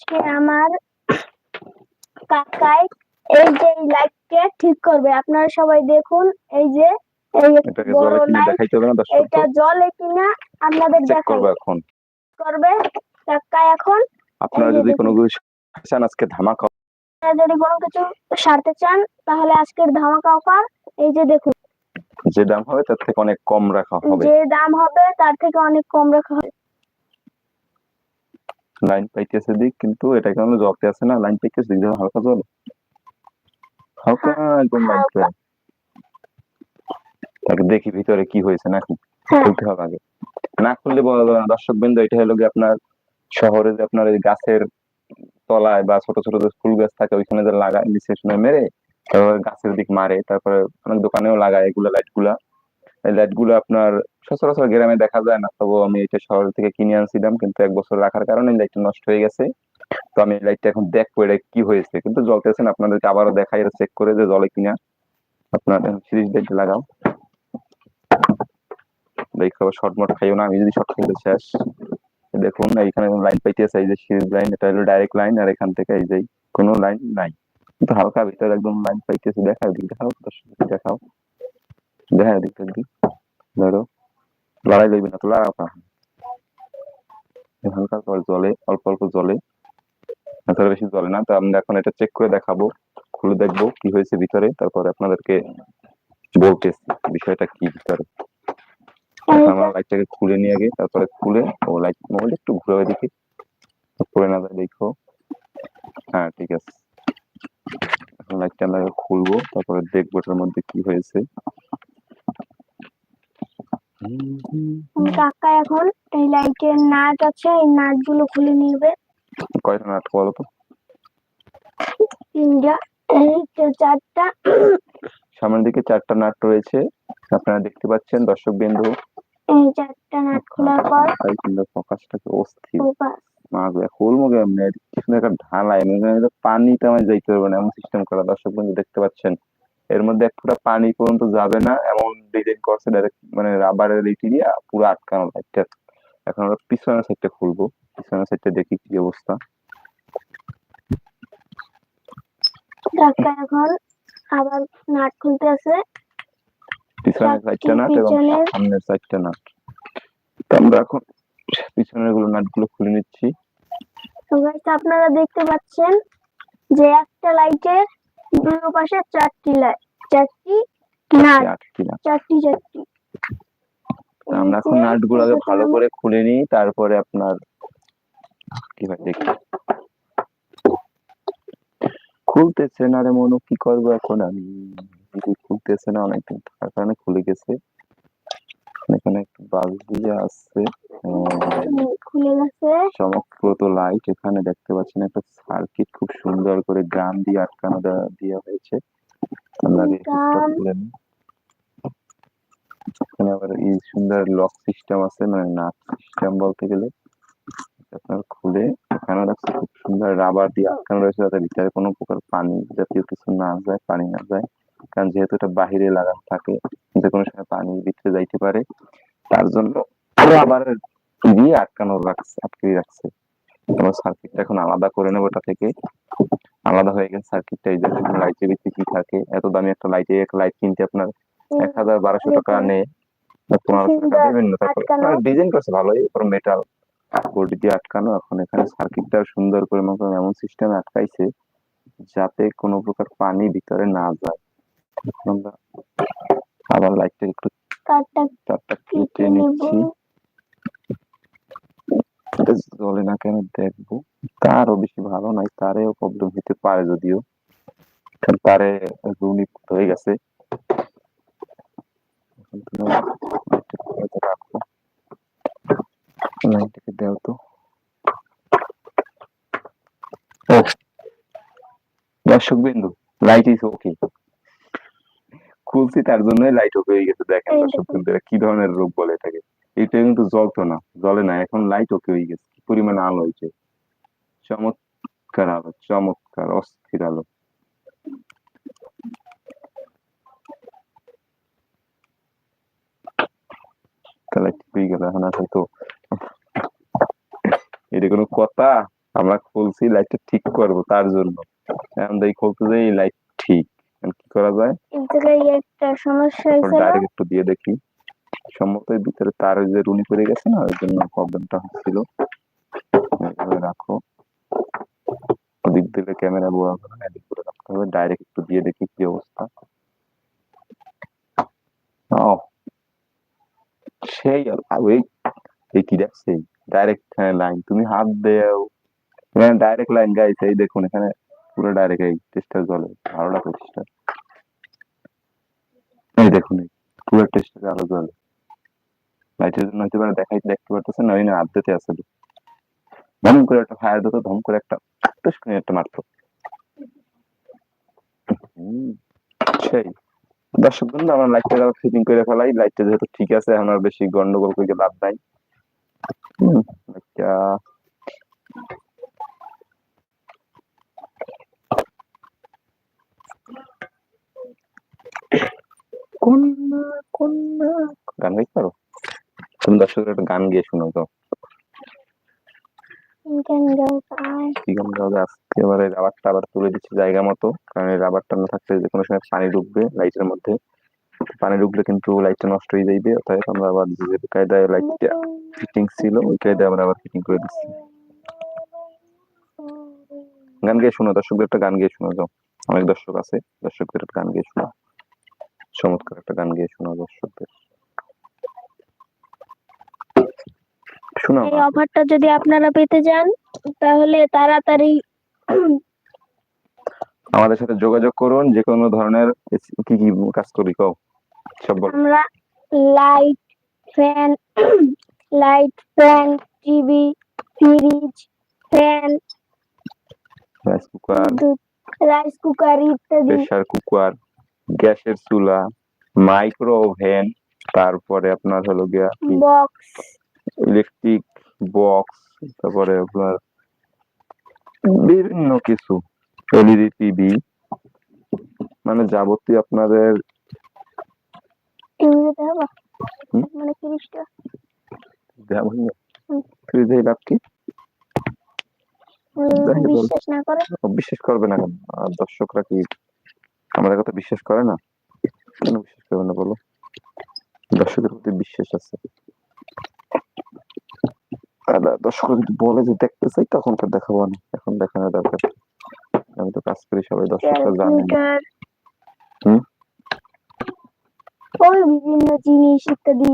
আজকে আমার কাকাই এই যে লাইটটা ঠিক করবে। আপনারা সবাই দেখুন এই যে এই বড় লাইট এটা জলে কিনা আপনাদের করব এখন। করবে কাকা এখন আপনারা যদি কোনো কিছু চান আজকে ধামাকা যদি কোনো কিছু সারতে চান তাহলে আজকের ধামাকা অফার এই যে দেখুন। যে দাম হবে তার থেকে অনেক কম রাখা হবে। যে দাম হবে তার থেকে অনেক কম রাখা হবে। লাইন পাইতেছে দিক কিন্তু এটা কেন জলতে আছে না লাইন পাইতেছে দিক হালকা জল। হালকা একদম লাইন। তাকে দেখি ভিতরে কি হয়েছে নাকি হ্যাঁ। খুলতে হবে আগে। না খুললে বলা যাবে না। দর্শক বিন্দু এটা হলো গিয়ে আপনার শহরে যে আপনার এই গাছের তলায় বা ছোট ছোট যে ফুল গাছ থাকে ওইখানে যে লাগায় নিচে মেরে তারপরে গাছের দিক মারে তারপরে অনেক দোকানেও লাগায় এগুলো লাইটগুলা এই লাইটগুলো আপনার সচরাচর গ্রামে দেখা যায় না। তবু আমি এটা শহর থেকে কিনে আনছিলাম, কিন্তু এক বছর রাখার কারণে লাইটটা নষ্ট হয়ে গেছে। তো আমি লাইটটা এখন দেখব এটা কি হয়েছে। কিন্তু জ্বলতেছে না, আপনাদেরকে আবারও দেখাই চেক করে যে জলে কিনা। আপনার সিরিজ লাইট লাগাও। দেখো শর্ট খাইও না, আমি যদি শর্ট খাইতে শেষ দেখুন, এইখানে লাইন পাইতেছে, এই যে সিরিজ লাইন এটা হলো ডাইরেক্ট লাইন আর এখান থেকে এই যে কোনো লাইন নাই। কিন্তু হালকা ভিতরে একদম লাইন পাইতেছে, দেখাও দেখাও দর্শককে দেখাও। দেখা দিক দিক ধরো লড়াই লইবে না তো লড়াও এই হালকা করে জলে অল্প অল্প জলে। এতটা বেশি জলে না তো আমরা এখন এটা চেক করে দেখাবো খুলে দেখব কি হয়েছে ভিতরে। তারপরে আপনাদেরকে বলতেছি বিষয়টা কি ভিতরে। আমরা লাইটটাকে খুলে নিয়ে আগে তারপরে খুলে ও লাইট মোবাইল একটু ঘুরে দেখি পড়ে না যায় দেখো। হ্যাঁ ঠিক আছে। এখন লাইটটা আমরা খুলবো তারপরে দেখব এটার মধ্যে কি হয়েছে। কাকা এখন এই লাইটের নাট আছে এই নাটগুলো খুলে নিবে। কয়টা নাট বলো তো? তিনটা চারটা। সামনের দিকে চারটা নাট রয়েছে আপনারা দেখতে পাচ্ছেন দর্শক বিন্দু এই চারটা নাট খোলার পর কিন্তু ফোকাসটাকে অস্থির। মাগবে খুলবো কেমনে? পিছনে একটা ঢালাই তো পানিতে আমার যাইতে পারবে না এমন সিস্টেম করা। দর্শক বন্ধু দেখতে পাচ্ছেন এর মধ্যে এক ফোঁটা পানি পর্যন্ত যাবে না এমন ডিজাইন করছে ডাইরেক্ট মানে রাবারের ইটি দিয়ে পুরো আটকানো লাইটটা এখন আমরা পিছনের সাইডটা খুলবো। পিছনের সাইডটা দেখি কি অবস্থা। এখন আবার নাট খুলতে আছে। পিছনের সাইডটা নাট এবং সামনের সাইডটা নাট। তো আমরা এখন পিছনেরগুলো নাটগুলো খুলে নিচ্ছি। তো আপনারা দেখতে পাচ্ছেন যে একটা লাইটের দুই পাশে চারটি লাইট চারটি চারটি তো আমরা এখন নাটগুলো আগে ভালো করে খুলে নিই তারপরে আপনার কি হয় দেখি। খুলতেছে না রে মনু কি করব এখন আমি? খুলতেছে না অনেকদিন থাকার কারণে খুলে গেছে। এখানে একটু বাল দিয়ে আসছে চমকপ্রদ লাইট এখানে দেখতে পাচ্ছেন একটা সার্কিট খুব সুন্দর করে গ্রাম দিয়ে আটকানো দেওয়া দেওয়া হয়েছে। আমরা আগে হিটটা গ্রাম। খুলে নিই এখানে আবার এই সুন্দর লক সিস্টেম আছে মানে নাট সিস্টেম বলতে গেলে। আপনার খুলে এখানে রাখছে খুব সুন্দর রাবার দিয়ে আটকানো রয়েছে যাতে ভিতরে কোনো প্রকার পানি জাতীয় কিছু না যায় পানি না যায়। কারণ যেহেতু এটা বাহিরে লাগানো থাকে যে কোনো সময় পানি ভিতরে যাইতে পারে। তার জন্য রাবারের দিয়ে আটকানো রাখছে আটকে রাখছে। আমরা সার্কিটটা এখন আলাদা করে নেব এটা থেকে। আলাদা হয়ে গেছে সার্কিটটা এই যে লাইটের ভিতরে কি থাকে? এত দামি একটা লাইটে এক লাইট কিনতে আপনার এক হাজার বারোশো টাকা নেয় পনেরোশো টাকা দেবেন না তারপর। ডিজাইন করছে ভালোই ওপর মেটাল বডি দিয়ে আটকানো। এখন এখানে সার্কিটটা সুন্দর করে করেন এমন সিস্টেমে আটকাইছে যাতে কোনো প্রকার পানি ভিতরে না যায়। আমরা আবার লাইটটা একটু তারটা কেটে নিচ্ছি। জ্বলে না কেন দেখব? তারও বেশি ভালো নাই তারেও প্রবলেম হতে পারে যদিও। তারে রুনি হয়ে গেছে। রাখো। দাও তো। দর্শক বিন্দু লাইট ইজ ওকে খুলছি তার জন্য লাইট ওকে হয়ে গেছে দেখেন দর্শক বিন্দু কি ধরনের রোগ বলে এটাকে। এটা কিন্তু জ্বলতো না। জ্বলে না এখন লাইট ওকে হয়ে গেছে কি পরিমাণ আলো হয়েছে? চমৎকার আলো চমৎকার অস্থির আলো। ঠিক হয়ে গেল এখন হয়তো এটা কোনো কথা আমরা খুলছি লাইটটা ঠিক করব তার জন্য। এখন দেখি খুলতে যে লাইট ঠিক। কি করা যায়? এই একটা সমস্যা হয়েছিল ডাইরেক্ট একটু দিয়ে দেখি। সম্ভবত ভিতরে তার যে রুনি পড়ে গেছে না, ওই জন্য প্রবলেমটা হচ্ছিল। রাখো। ওদিক দিলে ক্যামেরা বোয়া না এদিক করে রাখতে হবে। ডাইরেক্ট একটু দিয়ে দেখি কি অবস্থা। সেই ওই এই কি দেখছে ডাইরেক্ট এখানে লাইন তুমি হাত দেও। এখানে ডাইরেক্ট লাইন গাইছে এই দেখুন, এখানে পুরো ডাইরেক্ট এই টেস্টার জলে। ভালো লাগবে টেস্টার এই দেখুন পুরো টেস্টার আলো জলে। লাইটের জন্য হয়তো পারে দেখাই দেখতে পারতেছে না ওই না ধম করে একটা ফায়ার দিত ধম করে একটা টুস একটা সেই দর্শক বন্ধু আমরা লাইটটা ফিটিং করে ফেলাই লাইটটা যেহেতু ঠিক আছে আর বেশি গন্ডগোল করে লাভ নাই লাইটটা কন্যা কন্যা গান গাইতে পারো তুমি দর্শকের একটা গান গিয়ে শোনাও তো। কি গান যায় আজকে এবারে রাবারটা আবার তুলে দিচ্ছি জায়গা মতো কারণ এই রাবারটা না থাকলে যে কোনো সময় পানি ঢুকবে লাইটের মধ্যে। পানি ঢুকলে কিন্তু লাইটটা নষ্ট হয়ে যাইবে অতএব আমরা আবার যে কায়দায় লাইটটা ফিটিং ছিল ওই কায়দায় আমরা আবার ফিটিং করে দিচ্ছি। গান গিয়ে শোনো দর্শকদের একটা গান গিয়ে শোনা যাও অনেক দর্শক আছে দর্শকদের একটা গান গিয়ে শোনা। চমৎকার একটা গান গিয়ে শোনা দর্শকদের শোনাও এই অফারটা যদি আপনারা পেতে চান তাহলে তাড়াতাড়ি আমাদের সাথে যোগাযোগ করুন যে কোনো ধরনের কি কি কাজ করি কও। সব বল। আমরা light fan light fan TV fridge fan rice cooker rice cooker ইত্যাদি। প্রেসার কুকার গ্যাসের চুলা মাইক্রো ওভেন তারপরে আপনার হলো গিয়া বক্স। ইলেকট্রিক বক্স তারপরে আপনার বিভিন্ন কিছু এলইডি টিভি মানে যাবতীয় আপনাদের? মানে তিরিশটা? লাভ কি? বিশ্বাস করবে না কেন? আর দর্শকরা কি আমাদের কথা বিশ্বাস করে না? কেন বিশ্বাস করবে না বলো? দর্শকের প্রতি বিশ্বাস আছে। দর্শক যদি বলে যে দেখতে চাই তখন তো দেখাবো না এখন দেখানোর দরকার আমি তো কাজ করি সবাই দর্শকরা জানে হুম? ওই বিভিন্ন জিনিস ইত্যাদি।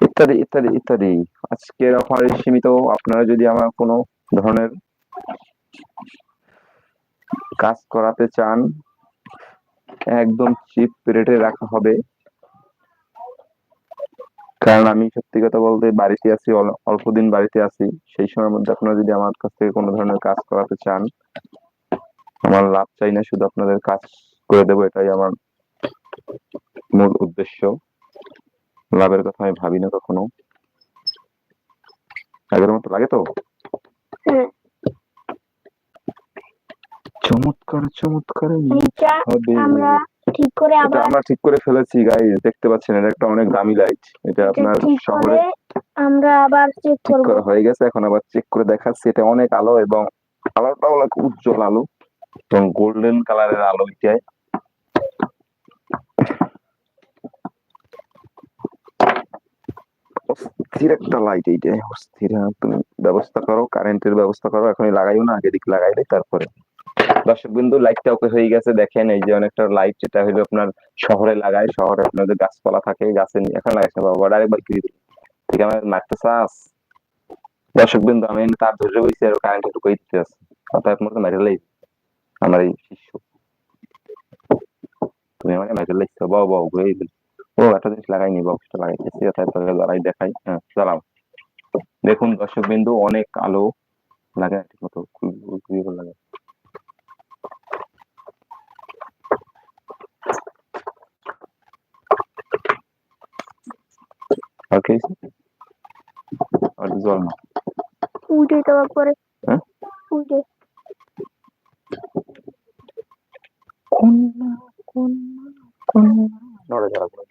ইত্যাদি ইত্যাদি ইত্যাদি। আজকের অফার সীমিত। আপনারা যদি আমার কোনো ধরনের কাজ করাতে চান একদম চিপ রেটে রাখা হবে। কারণ আমি সত্যি কথা বলতে বাড়িতে আছি অল্প দিন বাড়িতে আছি। সেই সময়ের মধ্যে আপনারা যদি আমার কাছ থেকে কোনো ধরনের কাজ করাতে চান আমার লাভ চাই না শুধু আপনাদের কাজ করে দেবো এটাই আমার মূল উদ্দেশ্য। লাভের কথা আমি ভাবি না কখনো। আগের মতো লাগে তো। চমৎকার চমৎকার। হবে। আমরা ঠিক করে আমরা ঠিক করে ফেলেছি গাইজ দেখতে পাচ্ছেন এটা একটা অনেক দামি লাইট এটা আপনার শহরে আমরা আবার চেক করব। করা হয়ে গেছে এখন আবার চেক করে দেখাচ্ছি এটা অনেক আলো এবং আলোটাও অনেক উজ্জ্বল আলো এবং গোল্ডেন কালারের আলো এটাই। অস্থির একটা লাইট এইটাই অস্থির তুমি ব্যবস্থা করো কারেন্টের ব্যবস্থা করো এখনই লাগাইও না আগে দিক লাগাইলে তারপরে। দর্শক বিন্দু লাইটটা ওকে হয়ে গেছে। দেখেন এই যে অনেকটা লাইট যেটা হলো আপনার শহরে লাগায়। শহরে আপনাদের গাছপালা থাকে, গাছে এখন লাগাইছে। বাবা ডাইরেক্ট বাইক দিয়ে ঠিক আমার মারতে চাস? দর্শক বিন্দু আমি তার ধরে বইছি আর কারেন্ট ঢুকাই দিতে আছে অতএব মতো মেরে লাই। আমার এই শিষ্য। তুমি আমাকে মেরে লাইছো বাবা বাবা ঘুরে দিল। ও, একটা জিনিস লাগাইনি বক্সটা লাগাইতেছি অতএব তোকে জ্বালাই দেখাই। হ্যাঁ জ্বালাও দেখুন দর্শক বিন্দু অনেক আলো। লাগে ঠিক মতো। ঘুরিয়ে লাগে। ওকে আর জল না উড়ে দেওয়ার পরে হ্যাঁ? উড়ে কন্যা কন্যা কন্যা। নড়ে যারা করে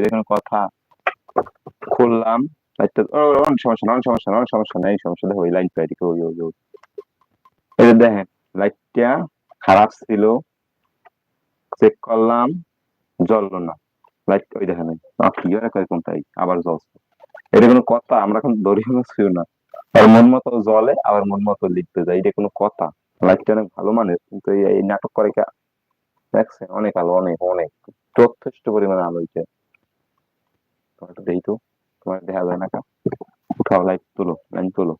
এখানে কথা খুললাম। চেক করলাম না লাইট ওই দেখেন কয় আবার এটা কোনো কথা আমরা এখন না আর মন মতো জ্বলে আবার মন মতো লিখতে যায় এটা কোনো কথা লাইটটা অনেক ভালো মানের কিন্তু এই নাটক করে কে দেখছেন অনেক আলো অনেক অনেক যথেষ্ট পরিমাণে আলো একটু দেখি তো তোমার দেখা যায় না উঠাও লাইট তুলো, লাইন তুলো।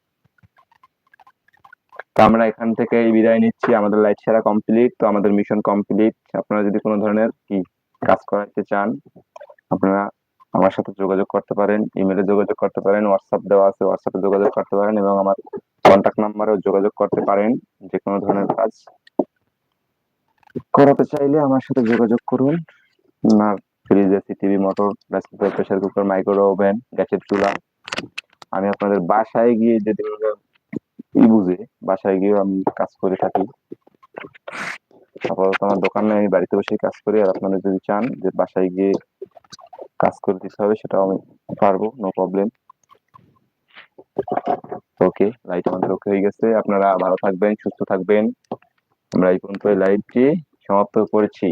তো আমরা এখান থেকে বিদায় নিচ্ছি। আমাদের লাইট ছাড়া কমপ্লিট তো আমাদের মিশন কমপ্লিট আপনারা যদি কোনো ধরনের কি কাজ করাতে চান, আপনারা আমার সাথে যোগাযোগ করতে পারেন ইমেলে যোগাযোগ করতে পারেন হোয়াটসঅ্যাপ দেওয়া আছে হোয়াটসঅ্যাপে যোগাযোগ করতে পারেন এবং আমার কন্ট্যাক্ট নাম্বারেও যোগাযোগ করতে পারেন, যে কোনো ধরনের কাজ। করাতে চাইলে আমার সাথে যোগাযোগ করুন। না fridge AC TV motor rice cooker pressure cooker micro oven গ্যাসের চুলা। আমি আপনাদের বাসায় গিয়ে যদি ই বুঝে, বাসায় গিয়ে আমি কাজ করে থাকি। আপাতত আমার দোকান আমি বাড়িতে বসে কাজ করি, আর আপনারা যদি চান যে বাসায় গিয়ে কাজ করে দিতে হবে, সেটাও আমি পারব নো প্রবলেম ওকে লাইট আমাদের ওকে হয়ে গেছে। আপনারা ভালো থাকবেন, সুস্থ থাকবেন। আমরা এই পর্যন্ত লাইভটি সমাপ্ত করেছি।